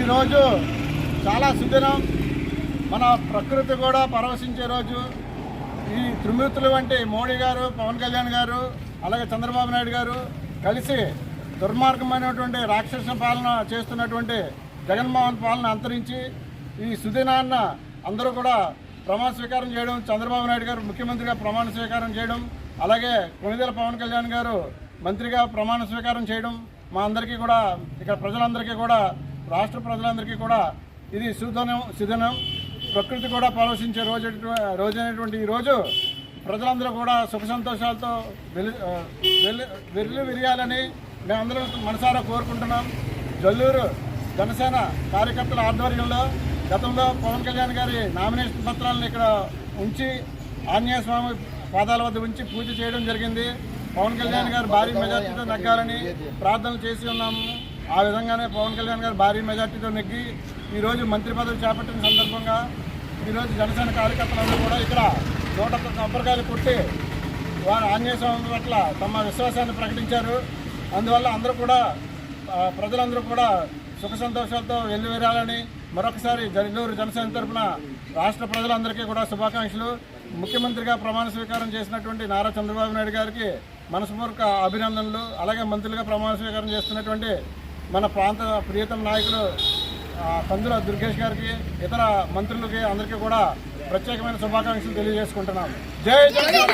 ఈరోజు చాలా సుదినం. మన ప్రకృతి కూడా పరవశించే రోజు. ఈ త్రిమూర్తులు వంటి మోడీ గారు పవన్ కళ్యాణ్ గారు అలాగే చంద్రబాబు నాయుడు గారు కలిసి దుర్మార్గమైనటువంటి రాక్షస పాలన చేస్తున్నటువంటి జగన్మోహన్ పాలన అంతరించి ఈ సుదినాన్న అందరూ కూడా ప్రమాణ స్వీకారం చేయడం చంద్రబాబు నాయుడు గారు ముఖ్యమంత్రిగా ప్రమాణ స్వీకారం చేయడం అలాగే కొనిదెల పవన్ కళ్యాణ్ గారు మంత్రిగా ప్రమాణ స్వీకారం చేయడం మా అందరికీ కూడా ఇక్కడ ప్రజలందరికీ కూడా రాష్ట్ర ప్రజలందరికీ కూడా ఇది సుధనం సుధనం. ప్రకృతి కూడా పరోషించే రోజు రోజైనటువంటి ఈ రోజు ప్రజలందరూ కూడా సుఖ సంతోషాలతో వెళ్ళి వెల్లు విరియాలని మేమందరం మనసారా కోరుకుంటున్నాం. జల్లూరు జనసేన కార్యకర్తల ఆధ్వర్యంలో గతంలో పవన్ కళ్యాణ్ గారి నామినేషన్ పత్రాలను ఇక్కడ ఉంచి ఆంజనేయ స్వామి పాదాల వద్ద ఉంచి పూజ చేయడం జరిగింది. పవన్ కళ్యాణ్ గారు భారీ మెజార్టీతో తగ్గాలని ప్రార్థనలు చేసి ఉన్నాము. ఆ విధంగానే పవన్ కళ్యాణ్ గారు భారీ మెజార్టీతో నెగ్గి ఈరోజు మంత్రి పదవి చేపట్టిన సందర్భంగా ఈరోజు జనసేన కార్యకర్తలందరూ కూడా ఇక్కడ నూట ఒక్క కొబ్బరికాయలు కొట్టి వారు ఆంజనేయ స్వామి పట్ల తమ విశ్వాసాన్ని ప్రకటించారు. అందువల్ల అందరూ కూడా ప్రజలందరూ కూడా సుఖ సంతోషాలతో వెళ్ళివేరాలని మరొకసారి జల్లూరు జనసేన తరపున రాష్ట్ర ప్రజలందరికీ కూడా శుభాకాంక్షలు. ముఖ్యమంత్రిగా ప్రమాణ స్వీకారం చేసినటువంటి నారా చంద్రబాబు నాయుడు గారికి మనస్పూర్వక అభినందనలు. అలాగే మంత్రులుగా ప్రమాణ స్వీకారం చేస్తున్నటువంటి మన ప్రాంత ప్రియతమ నాయకులు పందుల దుర్గేష్ గారికి ఇతర మంత్రులకి అందరికీ కూడా ప్రత్యేకమైన శుభాకాంక్షలు తెలియజేసుకుంటున్నాం. జై జగన్